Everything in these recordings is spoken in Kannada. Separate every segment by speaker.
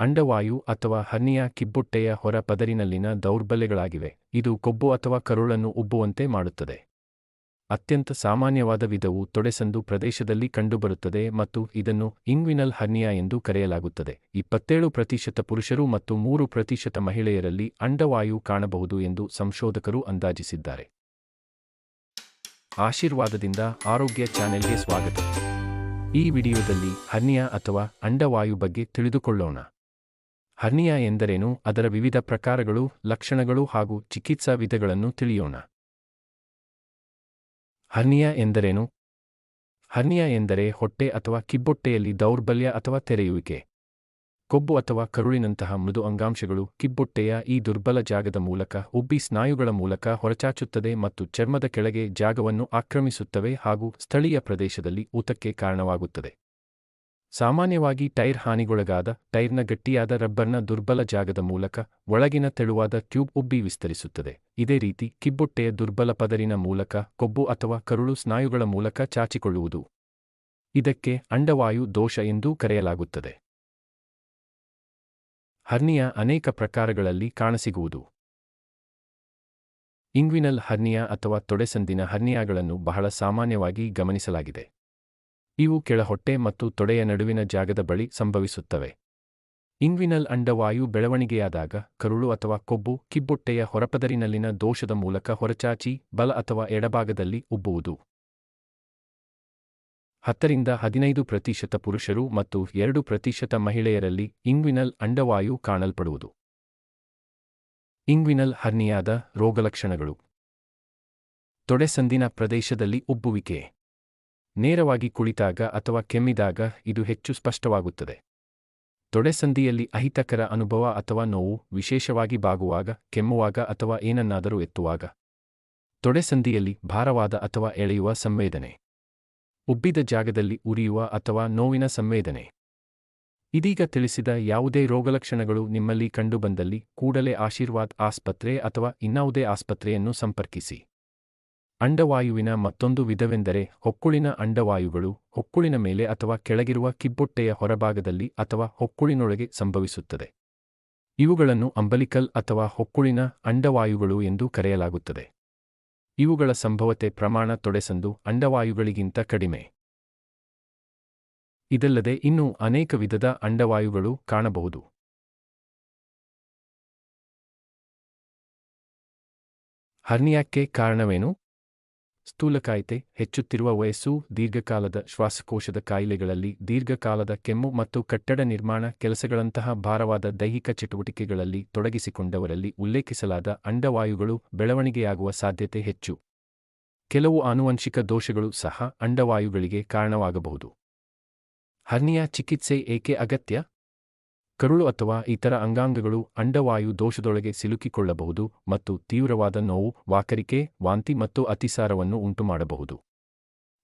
Speaker 1: ಅಂಡವಾಯು ಅಥವಾ ಹರ್ನಿಯಾ ಕಿಬ್ಬೊಟ್ಟೆಯ ಹೊರ ಪದರಿನಲ್ಲಿನ ದೌರ್ಬಲ್ಯಗಳಾಗಿವೆ. ಇದು ಕೊಬ್ಬು ಅಥವಾ ಕರುಳನ್ನು ಉಬ್ಬುವಂತೆ ಮಾಡುತ್ತದೆ. ಅತ್ಯಂತ ಸಾಮಾನ್ಯವಾದ ವಿಧವು ತೊಡೆಸಂದು ಪ್ರದೇಶದಲ್ಲಿ ಕಂಡುಬರುತ್ತದೆ ಮತ್ತು ಇದನ್ನು ಇನ್ವಿನಲ್ ಹರ್ನಿಯಾ ಎಂದು ಕರೆಯಲಾಗುತ್ತದೆ. ಇಪ್ಪತ್ತೇಳು ಪ್ರತಿಶತ ಪುರುಷರು ಮತ್ತು ಮೂರು ಪ್ರತಿಶತ ಮಹಿಳೆಯರಲ್ಲಿ ಅಂಡವಾಯು ಕಾಣಬಹುದು ಎಂದು ಸಂಶೋಧಕರು ಅಂದಾಜಿಸಿದ್ದಾರೆ. ಆಶೀರ್ವಾದದಿಂದ ಆರೋಗ್ಯ ಚಾನೆಲ್ಗೆ ಸ್ವಾಗತ. ಈ ವಿಡಿಯೋದಲ್ಲಿ ಹರ್ನಿಯಾ ಅಥವಾ ಅಂಡವಾಯು ಬಗ್ಗೆ ತಿಳಿದುಕೊಳ್ಳೋಣ. ಹರ್ನಿಯಾ ಎಂದರೇನು? ಅದರ ವಿವಿಧ ಪ್ರಕಾರಗಳು, ಲಕ್ಷಣಗಳು ಹಾಗೂ ಚಿಕಿತ್ಸಾ ವಿಧಗಳನ್ನು ತಿಳಿಯೋಣ. ಹರ್ನಿಯಾ ಎಂದರೇನು? ಹರ್ನಿಯಾ ಎಂದರೆ ಹೊಟ್ಟೆ ಅಥವಾ ಕಿಬ್ಬೊಟ್ಟೆಯಲ್ಲಿ ದೌರ್ಬಲ್ಯ ಅಥವಾ ತೆರೆಯುವಿಕೆ. ಕೊಬ್ಬು ಅಥವಾ ಕರುಳಿನಂತಹ ಮೃದು ಅಂಗಾಂಶಗಳು ಕಿಬ್ಬೊಟ್ಟೆಯ ಈ ದುರ್ಬಲ ಜಾಗದ ಮೂಲಕ ಉಬ್ಬಿ ಸ್ನಾಯುಗಳ ಮೂಲಕ ಹೊರಚಾಚುತ್ತದೆ ಮತ್ತು ಚರ್ಮದ ಕೆಳಗೆ ಜಾಗವನ್ನು ಆಕ್ರಮಿಸುತ್ತವೆ ಹಾಗೂ ಸ್ಥಳೀಯ ಪ್ರದೇಶದಲ್ಲಿ ಊತಕ್ಕೆ ಕಾರಣವಾಗುತ್ತದೆ. ಸಾಮಾನ್ಯವಾಗಿ ಟೈರ್ ಹಾನಿಗೊಳಗಾದ, ಟೈರ್ನ ಗಟ್ಟಿಯಾದ ರಬ್ಬರ್ನ ದುರ್ಬಲ ಜಾಗದ ಮೂಲಕ ಒಳಗಿನ ತೆಳುವಾದ ಟ್ಯೂಬ್ ಉಬ್ಬಿ ವಿಸ್ತರಿಸುತ್ತದೆ. ಇದೇ ರೀತಿ ಕಿಬ್ಬೊಟ್ಟೆಯ ದುರ್ಬಲ ಪದರಿನ ಮೂಲಕ ಕೊಬ್ಬು ಅಥವಾ ಕರುಳು ಸ್ನಾಯುಗಳ ಮೂಲಕ ಚಾಚಿಕೊಳ್ಳುವುದು. ಇದಕ್ಕೆ ಅಂಡವಾಯು ದೋಷ ಎಂದೂ ಕರೆಯಲಾಗುತ್ತದೆ. ಹರ್ನಿಯ ಅನೇಕ ಪ್ರಕಾರಗಳಲ್ಲಿ ಕಾಣಸಿಗುವುದು. ಇಂಗ್ವಿನಲ್ ಹರ್ನಿಯಾ ಅಥವಾ ತೊಡೆಸಂದಿನ ಹರ್ನಿಯಾಗಳನ್ನು ಬಹಳ ಸಾಮಾನ್ಯವಾಗಿ ಗಮನಿಸಲಾಗಿದೆ. ಇವು ಕೆಳಹೊಟ್ಟೆ ಮತ್ತು ತೊಡೆಯ ನಡುವಿನ ಜಾಗದ ಬಳಿ ಸಂಭವಿಸುತ್ತವೆ. ಇನ್ವಿನಲ್ ಅಂಡವಾಯು ಬೆಳವಣಿಗೆಯಾದಾಗ ಕರುಳು ಅಥವಾ ಕೊಬ್ಬು ಕಿಬ್ಬೊಟ್ಟೆಯ ಹೊರಪದರಿನಲ್ಲಿನ ದೋಷದ ಮೂಲಕ ಹೊರಚಾಚಿ ಬಲ ಅಥವಾ ಎಡಭಾಗದಲ್ಲಿ ಉಬ್ಬುವುದು. ಹತ್ತರಿಂದ ಹದಿನೈದು ಪ್ರತಿಶತ ಪುರುಷರು ಮತ್ತು ಎರಡು ಪ್ರತಿಶತ ಮಹಿಳೆಯರಲ್ಲಿ ಇಂಗ್ವಿನಲ್ ಅಂಡವಾಯು ಕಾಣಲ್ಪಡುವುದು. ಇಂಗ್ವಿನಲ್ ಹರ್ನಿಯಾದ ರೋಗಲಕ್ಷಣಗಳು. ತೊಡೆಸಂದಿನ ಪ್ರದೇಶದಲ್ಲಿ ಉಬ್ಬುವಿಕೆ. ನೇರವಾಗಿ ಕುಳಿತಾಗ ಅಥವಾ ಕೆಮ್ಮಿದಾಗ ಇದು ಹೆಚ್ಚು ಸ್ಪಷ್ಟವಾಗುತ್ತದೆ. ತೊಡೆಸಂದಿಯಲ್ಲಿ ಅಹಿತಕರ ಅನುಭವ ಅಥವಾ ನೋವು ವಿಶೇಷವಾಗಿ ಬಾಗುವಾಗ, ಕೆಮ್ಮುವಾಗ ಅಥವಾ ಏನನ್ನಾದರೂ ಎತ್ತುವಾಗ. ತೊಡೆಸಂದಿಯಲ್ಲಿ ಭಾರವಾದ ಅಥವಾ ಎಳೆಯುವ ಸಂವೇದನೆ. ಉಬ್ಬಿದ ಜಾಗದಲ್ಲಿ ಉರಿಯುವ ಅಥವಾ ನೋವಿನ ಸಂವೇದನೆ. ಇದೀಗ ತಿಳಿಸಿದ ಯಾವುದೇ ರೋಗಲಕ್ಷಣಗಳು ನಿಮ್ಮಲ್ಲಿ ಕಂಡುಬಂದಲ್ಲಿ ಕೂಡಲೇ ಆಶೀರ್ವಾದ್ ಆಸ್ಪತ್ರೆ ಅಥವಾ ಇನ್ನಾವುದೇ ಆಸ್ಪತ್ರೆಯನ್ನು ಸಂಪರ್ಕಿಸಿ. ಅಂಡವಾಯುವಿನ ಮತ್ತೊಂದು ವಿಧವೆಂದರೆ ಹೊಕ್ಕುಳಿನ ಅಂಡವಾಯುಗಳು, ಹೊಕ್ಕುಳಿನ ಮೇಲೆ ಅಥವಾ ಕೆಳಗಿರುವ ಕಿಬ್ಬೊಟ್ಟೆಯ ಹೊರಭಾಗದಲ್ಲಿ ಅಥವಾ ಹೊಕ್ಕುಳಿನೊಳಗೆ ಸಂಭವಿಸುತ್ತದೆ. ಇವುಗಳನ್ನು ಅಂಬಲಿಕಲ್ ಅಥವಾ ಹೊಕ್ಕುಳಿನ ಅಂಡವಾಯುಗಳು ಎಂದು ಕರೆಯಲಾಗುತ್ತದೆ. ಇವುಗಳ ಸಂಭವತೆ ಪ್ರಮಾಣ ತೊಡೆಸಂದು ಅಂಡವಾಯುಗಳಿಗಿಂತ ಕಡಿಮೆ. ಇದಲ್ಲದೆ ಇನ್ನೂ ಅನೇಕ ವಿಧದ ಅಂಡವಾಯುಗಳು ಕಾಣಬಹುದು. ಹರ್ನಿಯಾಕ್ಕೆ ಕಾರಣವೇನು? ಸ್ಥೂಲಕಾಯತೆ ಹೆಚ್ಚುತ್ತಿರುವ ವಯಸ್ಸು, ದೀರ್ಘಕಾಲದ ಶ್ವಾಸಕೋಶದ ಕಾಯಿಲೆಗಳಲ್ಲಿ ದೀರ್ಘಕಾಲದ ಕೆಮ್ಮು ಮತ್ತು ಕಟ್ಟಡ ನಿರ್ಮಾಣ ಕೆಲಸಗಳಂತಹ ಭಾರವಾದ ದೈಹಿಕ ಚಟುವಟಿಕೆಗಳಲ್ಲಿ ತೊಡಗಿಸಿಕೊಂಡವರಲ್ಲಿ ಉಲ್ಲೇಖಿಸಲಾದ ಅಂಡವಾಯುಗಳು ಬೆಳವಣಿಗೆಯಾಗುವ ಸಾಧ್ಯತೆ ಹೆಚ್ಚು. ಕೆಲವು ಆನುವಂಶಿಕ ದೋಷಗಳು ಸಹ ಅಂಡವಾಯುಗಳಿಗೆ ಕಾರಣವಾಗಬಹುದು. ಹರ್ನಿಯಾ ಚಿಕಿತ್ಸೆ ಏಕೆ ಅಗತ್ಯ? ಕರುಳು ಅಥವಾ ಇತರ ಅಂಗಾಂಗಗಳು ಅಂಡವಾಯು ದೋಷದೊಳಗೆ ಸಿಲುಕಿಕೊಳ್ಳಬಹುದು ಮತ್ತು ತೀವ್ರವಾದ ನೋವು, ವಾಕರಿಕೆ, ವಾಂತಿ ಮತ್ತು ಅತಿಸಾರವನ್ನು ಉಂಟುಮಾಡಬಹುದು.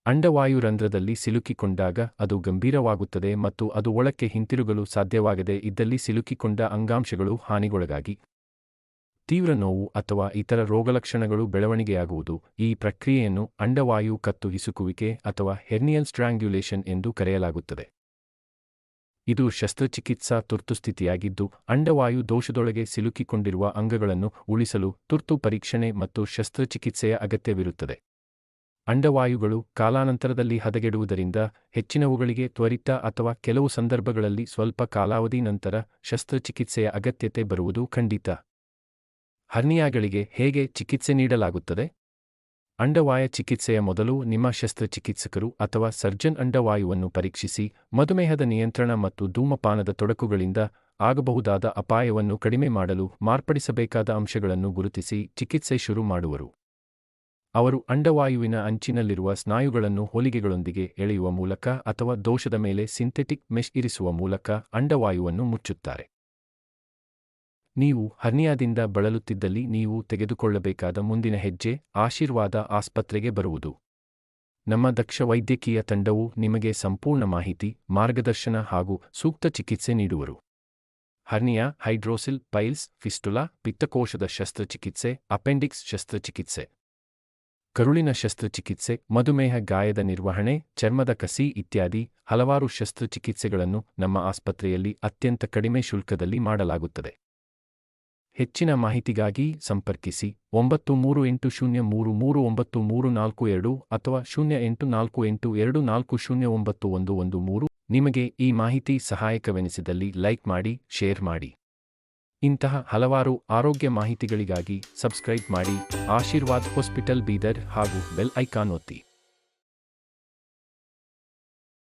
Speaker 1: ಅಂಡವಾಯು ರಂಧ್ರದಲ್ಲಿ ಸಿಲುಕಿಕೊಂಡಾಗ ಅದು ಗಂಭೀರವಾಗುತ್ತದೆ ಮತ್ತು ಅದು ಒಳಕ್ಕೆ ಹಿಂತಿರುಗಲು ಸಾಧ್ಯವಾಗದೆ ಇದ್ದಲ್ಲಿ ಸಿಲುಕಿಕೊಂಡ ಅಂಗಾಂಶಗಳು ಹಾನಿಗೊಳಗಾಗಿ. ತೀವ್ರ ನೋವು ಅಥವಾ ಇತರ ರೋಗಲಕ್ಷಣಗಳು ಬೆಳವಣಿಗೆಯಾಗುವುದು ಈ ಪ್ರಕ್ರಿಯೆಯನ್ನು ಅಂಡವಾಯು ಕತ್ತು ಹಿಸುಕುವಿಕೆ ಅಥವಾ ಹೆರ್ನಿಯಲ್ ಸ್ಟ್ರಾಂಗ್ಯುಲೇಷನ್ ಎಂದು ಕರೆಯಲಾಗುತ್ತದೆ. ಇದು ಶಸ್ತ್ರಚಿಕಿತ್ಸಾ ತುರ್ತುಸ್ಥಿತಿಯಾಗಿದ್ದು ಅಂಡವಾಯು ದೋಷದೊಳಗೆ ಸಿಲುಕಿಕೊಂಡಿರುವ ಅಂಗಗಳನ್ನು ಉಳಿಸಲು ತುರ್ತು ಪರೀಕ್ಷಣೆ ಮತ್ತು ಶಸ್ತ್ರಚಿಕಿತ್ಸೆಯ ಅಗತ್ಯವಿರುತ್ತದೆ. ಅಂಡವಾಯುಗಳು ಕಾಲಾನಂತರದಲ್ಲಿ ಹದಗೆಡುವುದರಿಂದ ಹೆಚ್ಚಿನವುಗಳಿಗೆ ತ್ವರಿತ ಅಥವಾ ಕೆಲವು ಸಂದರ್ಭಗಳಲ್ಲಿ ಸ್ವಲ್ಪ ಕಾಲಾವಧಿ ನಂತರ ಶಸ್ತ್ರಚಿಕಿತ್ಸೆಯ ಅಗತ್ಯತೆ ಬರುವುದು ಖಂಡಿತ. ಹರ್ನಿಯಾಗಳಿಗೆ ಹೇಗೆ ಚಿಕಿತ್ಸೆ ನೀಡಲಾಗುತ್ತದೆ? ಅಂಡವಾಯ ಚಿಕಿತ್ಸೆಯ ಮೊದಲು ನಿಮ್ಮ ಶಸ್ತ್ರಚಿಕಿತ್ಸಕರು ಅಥವಾ ಸರ್ಜನ್ ಅಂಡವಾಯುವನ್ನು ಪರೀಕ್ಷಿಸಿ ಮಧುಮೇಹದ ನಿಯಂತ್ರಣ ಮತ್ತು ಧೂಮಪಾನದ ತೊಡಕುಗಳಿಂದ ಆಗಬಹುದಾದ ಅಪಾಯವನ್ನು ಕಡಿಮೆ ಮಾಡಲು ಮಾರ್ಪಡಿಸಬೇಕಾದ ಅಂಶಗಳನ್ನು ಗುರುತಿಸಿ ಚಿಕಿತ್ಸೆ ಶುರು ಮಾಡುವರು. ಅವರು ಅಂಡವಾಯುವಿನ ಅಂಚಿನಲ್ಲಿರುವ ಸ್ನಾಯುಗಳನ್ನು ಹೊಲಿಗೆಗಳೊಂದಿಗೆ ಎಳೆಯುವ ಮೂಲಕ ಅಥವಾ ದೋಷದ ಮೇಲೆ ಸಿಂಥೆಟಿಕ್ ಮೆಶ್ ಇರಿಸುವ ಮೂಲಕ ಅಂಡವಾಯುವನ್ನು ಮುಚ್ಚುತ್ತಾರೆ. ನೀವು ಹರ್ನಿಯಾದಿಂದ ಬಳಲುತ್ತಿದ್ದಲ್ಲಿ ನೀವು ತೆಗೆದುಕೊಳ್ಳಬೇಕಾದ ಮುಂದಿನ ಹೆಜ್ಜೆ ಆಶೀರ್ವಾದ ಆಸ್ಪತ್ರೆಗೆ ಬರುವುದು. ನಮ್ಮ ದಕ್ಷ ವೈದ್ಯಕೀಯ ತಂಡವು ನಿಮಗೆ ಸಂಪೂರ್ಣ ಮಾಹಿತಿ, ಮಾರ್ಗದರ್ಶನ ಹಾಗೂ ಸೂಕ್ತ ಚಿಕಿತ್ಸೆ ನೀಡುವರು. ಹರ್ನಿಯಾ ಹೈಡ್ರೋಸಿಲ್ ಪೈಲ್ಸ್ ಫಿಸ್ಟುಲಾ ಪಿತ್ತಕೋಶದ ಶಸ್ತ್ರಚಿಕಿತ್ಸೆ, ಅಪೆಂಡಿಕ್ಸ್ ಶಸ್ತ್ರಚಿಕಿತ್ಸೆ. ಕರುಳಿನ ಶಸ್ತ್ರಚಿಕಿತ್ಸೆ, ಮಧುಮೇಹ ಗಾಯದ ನಿರ್ವಹಣೆ, ಚರ್ಮದ ಕಸಿ ಇತ್ಯಾದಿ ಹಲವಾರು ಶಸ್ತ್ರಚಿಕಿತ್ಸೆಗಳನ್ನು ನಮ್ಮ ಆಸ್ಪತ್ರೆಯಲ್ಲಿ ಅತ್ಯಂತ ಕಡಿಮೆ ಶುಲ್ಕದಲ್ಲಿ ಮಾಡಲಾಗುತ್ತದೆ. ಹೆಚ್ಚಿನ ಮಾಹಿತಿಗಾಗಿ ಸಂಪರ್ಕಿಸಿ. ಒಂಬತ್ತು ಮೂರು ಎಂಟು ಶೂನ್ಯ ಮೂರು ಮೂರು ಒಂಬತ್ತು ಮೂರು ನಾಲ್ಕು ಎರಡು ಅಥವಾ ಶೂನ್ಯ ಎಂಟು ನಾಲ್ಕು ಎಂಟು ಎರಡು ನಾಲ್ಕು ಶೂನ್ಯ ಒಂಬತ್ತು ಒಂದು ಒಂದು ಮೂರು. ನಿಮಗೆ ಈ ಮಾಹಿತಿ ಸಹಾಯಕವೆನಿಸಿದಲ್ಲಿ ಲೈಕ್ ಮಾಡಿ, ಶೇರ್ ಮಾಡಿ. ಇಂತಹ ಹಲವಾರು ಆರೋಗ್ಯ ಮಾಹಿತಿಗಳಿಗಾಗಿ ಸಬ್ಸ್ಕ್ರೈಬ್ ಮಾಡಿ. ಆಶೀರ್ವಾದ್ ಹಾಸ್ಪಿಟಲ್ ಬೀದರ್ ಹಾಗೂ ಬೆಲ್ ಐಕಾನ್ ಒತ್ತಿ.